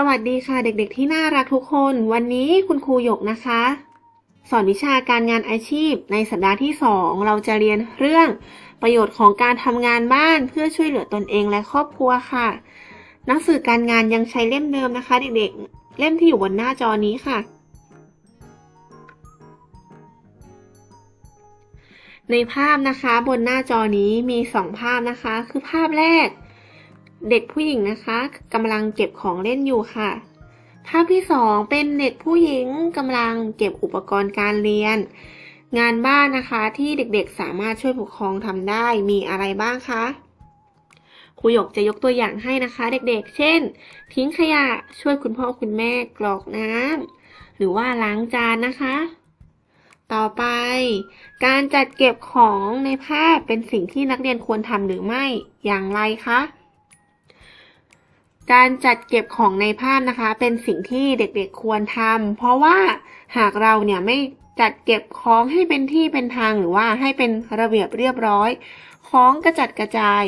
สวัสดีค่ะเด็กๆที่น่ารักทุกคน วันนี้คุณครูหยกนะคะ สอนวิชาการงานอาชีพ ในสัปดาห์ที่ 2 เราจะเรียนเรื่องประโยชน์ของการทำงานบ้านเพื่อช่วยเหลือตนเองและครอบครัวค่ะ หนังสือการงานยังใช้เล่มเดิมนะคะ เด็กๆ เล่มที่อยู่บนหน้าจอนี้ค่ะ ในภาพนะคะบนหน้าจอนี้มีสองภาพนะคะ คือภาพแรก เด็กผู้หญิงนะคะกำลังเก็บของเล่นอยู่ค่ะ ภาพที่สองเป็นเด็กผู้หญิงกำลังเก็บอุปกรณ์การเรียน งานบ้านนะคะที่เด็กๆสามารถช่วยผู้ปกครองทำได้มีอะไรบ้างคะครูหยกจะยกตัวอย่างให้นะคะ เด็กๆ เช่น ทิ้งขยะช่วยคุณพ่อคุณแม่กรอกน้ำหรือว่าล้างจานนะคะ ต่อไป การจัดเก็บของในภาพเป็นสิ่งที่นักเรียนควรทำหรือไม่อย่างไรคะ การจัดเก็บของในภาพนะคะ เป็นสิ่งที่เด็กๆควรทำเพราะว่าหากเราเนี่ยไม่จัดเก็บของให้เป็นที่เป็นทางหรือว่าให้เป็นระเบียบเรียบร้อย ของกระจัดกระจาย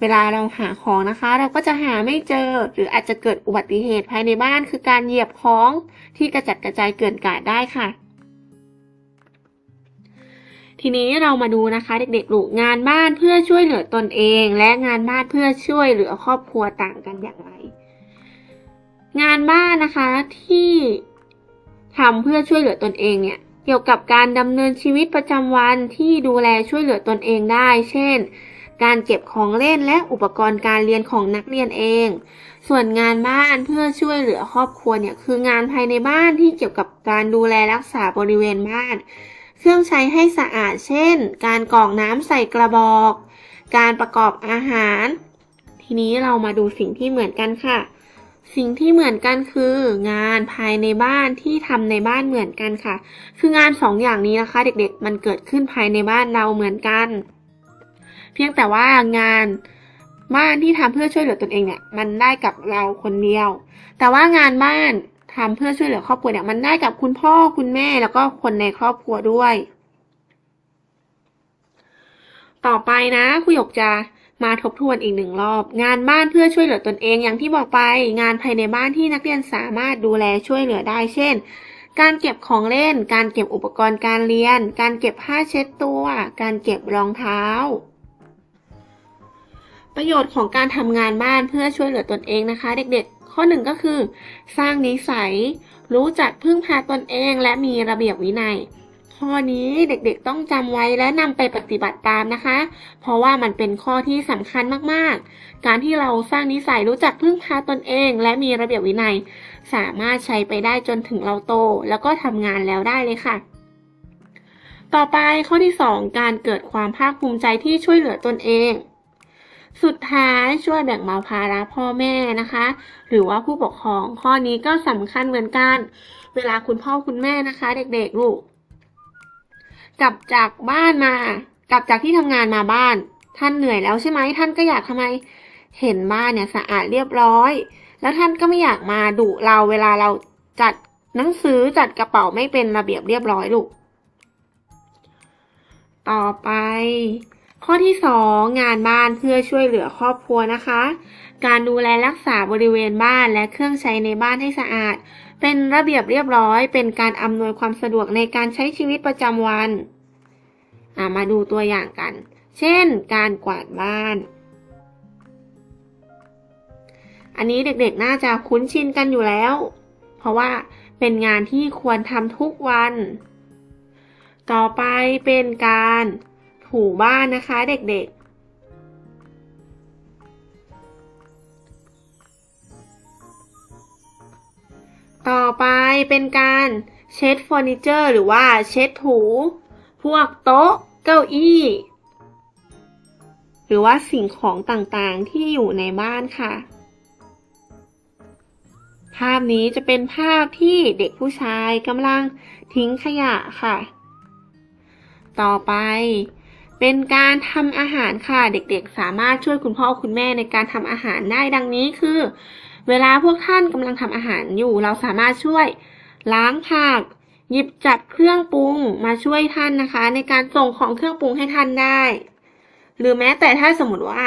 เวลาเราหาของนะคะ เราก็จะหาไม่เจอหรืออาจจะเกิดอุบัติเหตุภายในบ้าน คือการเหยียบของที่กระจัดกระจายเกินกาดได้ค่ะ ทีนี้เรามาดูนะคะเด็กๆลูกงานบ้านเพื่อช่วยเหลือตนเอง และงานบ้านเพื่อช่วยเหลือครอบครัวต่างกันอย่างไร งานบ้านนะคะที่ทำเพื่อช่วยเหลือตนเองเนี่ยเกี่ยวกับการดำเนินชีวิตประจำวันที่ดูแลช่วยเหลือตนเองได้ เช่น การเก็บของเล่นและอุปกรณ์การเรียนของนักเรียนเอง ส่วนงานบ้านเพื่อช่วยเหลือครอบครัวเนี่ยคืองานภายในบ้านที่เกี่ยวกับการดูแลรักษาบริเวณบ้าน เครื่องใช้ให้สะอาดเช่น การกรอกน้ำใส่กระบอก การประกอบอาหาร ทีนี้เรามาดูสิ่งที่เหมือนกันค่ะ สิ่งที่เหมือนกันคือ งานภายในบ้านที่ทำในบ้านเหมือนกันค่ะ คืองานสองอย่างนี้นะคะ เด็กๆ มันเกิดขึ้นภายในบ้านเราเหมือนกัน เพียงแต่ว่างานบ้านที่ทำเพื่อช่วยเหลือตนเองเนี่ยมันได้กับเราคนเดียว แต่ว่างานบ้าน ทำเพื่อช่วยเหลือครอบครัวเนี่ยมันได้กับคุณพ่อคุณแม่แล้วก็คนในครอบครัวด้วย ต่อไปนะครูหยกจะมาทบทวนอีกหนึ่งรอบ งานบ้านเพื่อช่วยเหลือตนเองอย่างที่บอกไป งานภายในบ้านที่นักเรียนสามารถดูแลช่วยเหลือได้ เช่น การเก็บของเล่น การเก็บอุปกรณ์การเรียน การเก็บผ้าเช็ดตัว การเก็บรองเท้า ประโยชน์ของการทำงานบ้านเพื่อช่วยเหลือตนเองนะคะ เด็กๆ ข้อหนึ่งก็คือ สร้างนิสัย รู้จักพึ่งพาตนเอง และมีระเบียบวินัย ข้อนี้เด็กๆต้องจำไว้และนำไปปฏิบัติตามนะคะ เพราะว่ามันเป็นข้อที่สำคัญมากๆ การที่เราสร้างนิสัยรู้จักพึ่งพาตนเอง และมีระเบียบวินัย สามารถใช้ไปได้จนถึงเราโต แล้วก็ทำงานแล้วได้เลยค่ะต่อไปข้อที่ 2 การเกิดความภาคภูมิใจที่ช่วยเหลือตนเอง สุดท้ายช่วยแบ่งเบาภาระพ่อแม่นะคะ หรือว่าผู้ปกครองข้อนี้ก็สำคัญเหมือนกัน เวลาคุณพ่อคุณแม่นะคะ เด็กๆลูกกลับจากบ้านมากลับจากที่ทำงานมาบ้าน ท่านเหนื่อยแล้วใช่ไหมท่านก็อยากทำไมเห็นบ้านเนี่ยสะอาดเรียบร้อย แล้วท่านก็ไม่อยากมาดุเราเวลาเราจัดหนังสือจัดกระเป๋าไม่เป็นระเบียบเรียบร้อยลูกต่อไป ข้อที่สองงานบ้านเพื่อช่วยเหลือครอบครัวนะคะ การดูแลรักษาบริเวณบ้านและเครื่องใช้ในบ้านให้สะอาด เป็นระเบียบเรียบร้อย เป็นการอำนวยความสะดวกในการใช้ชีวิตประจำวันามาดูตัวอย่างกัน เช่น การกวาดบ้าน อันนี้เด็กๆน่าจะคุ้นชินกันอยู่แล้ว เพราะว่าเป็นงานที่ควรทำทุกวัน ต่อไปเป็นการ ถูบ้านนะคะเด็กๆต่อไปเป็นการเช็ดเฟอร์นิเจอร์หรือว่าเช็ดถู พวกโต๊ะ เก้าอี้ หรือว่าสิ่งของต่างๆที่อยู่ในบ้านค่ะ ภาพนี้จะเป็นภาพที่เด็กผู้ชายกำลังทิ้งขยะค่ะ ต่อไป เป็นการทำอาหารค่ะ เด็กๆ สามารถช่วยคุณพ่อคุณแม่ในการทำอาหารได้ดังนี้คือ เวลาพวกท่านกำลังทำอาหารอยู่ เราสามารถช่วยล้างผัก หยิบจับเครื่องปรุงมาช่วยท่านนะคะ ในการส่งของเครื่องปรุงให้ท่านได้ หรือแม้แต่ถ้าสมมติว่า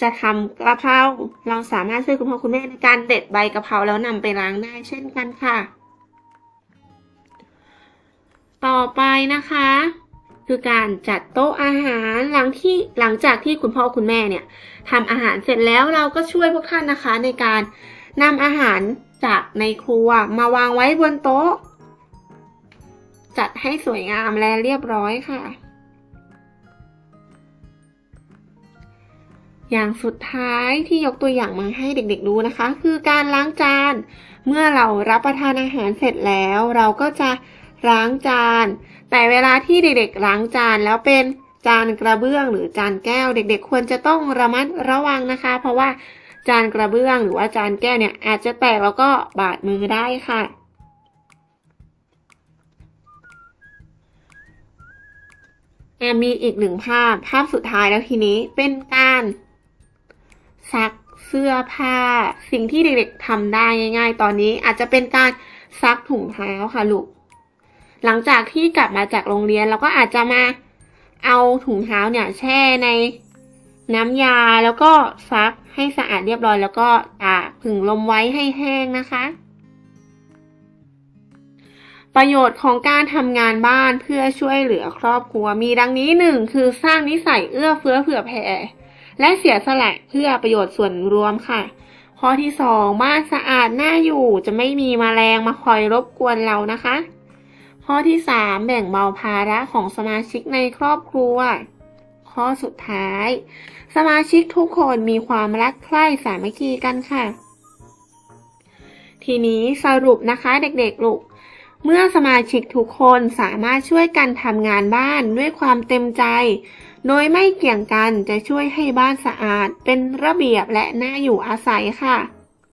จะทำกระเพราเราสามารถช่วยคุณพ่อคุณแม่ในการเด็ดใบกะเพราแล้วนำไปล้างได้เช่นกันค่ะ ต่อไปนะคะ คือการจัดโต๊ะอาหารหลังที่หลังจากที่คุณพ่อคุณแม่เนี่ยทำอาหารเสร็จแล้วเราก็ช่วยพวกท่านนะคะในการนำอาหารจากในครัวมาวางไว้บนโต๊ะ จัดให้สวยงามและเรียบร้อยค่ะ อย่างสุดท้ายที่ยกตัวอย่างมาให้เด็กๆดูนะคะ คือการล้างจาน เมื่อเรารับประทานอาหารเสร็จแล้ว เราก็จะ ล้างจาน แต่เวลาที่เด็กๆล้างจานแล้วเป็นจานกระเบื้องหรือจานแก้ว เด็ก ๆ ควรจะต้องระมัดระวังนะคะ เพราะว่าจานกระเบื้องหรือว่าจานแก้วเนี่ยอาจจะแตกแล้วก็บาดมือได้ค่ะมีอีกหนึ่งภาพภาพสุดท้ายแล้วทีนี้เป็นการซักเสื้อผ้า สิ่งที่เด็กๆทำได้ง่าย ๆ ตอนนี้อาจจะเป็นการซักถุงเท้าค่ะลูก หลังจากที่กลับมาจากโรงเรียนเราก็อาจจะมาเอาถุงเท้าเนี่ยแช่ในน้ำยาแล้วก็ซักให้สะอาดเรียบร้อย แล้วก็ตากผึ่งลมไว้ให้แห้งนะคะ ประโยชน์ของการทำงานบ้านเพื่อช่วยเหลือครอบครัวมีดังนี้หนึ่งคือสร้างนิสัยเอื้อเฟื้อเผื่อแผ่และเสียสละเพื่อประโยชน์ส่วนรวมค่ะข้อที่สองบ้านสะอาดน่าอยู่จะไม่มีแมลงมาคอยรบกวนเรานะคะ ข้อที่สามแบ่งเบาภาระของสมาชิกในครอบครัว ข้อสุดท้าย สมาชิกทุกคนมีความรักใคร่สามัคคีกันค่ะ ทีนี้สรุปนะคะเด็กๆลูกเมื่อสมาชิกทุกคนสามารถช่วยกันทำงานบ้านด้วยความเต็มใจ โดยไม่เกี่ยงกันจะช่วยให้บ้านสะอาดเป็นระเบียบและน่าอยู่อาศัยค่ะ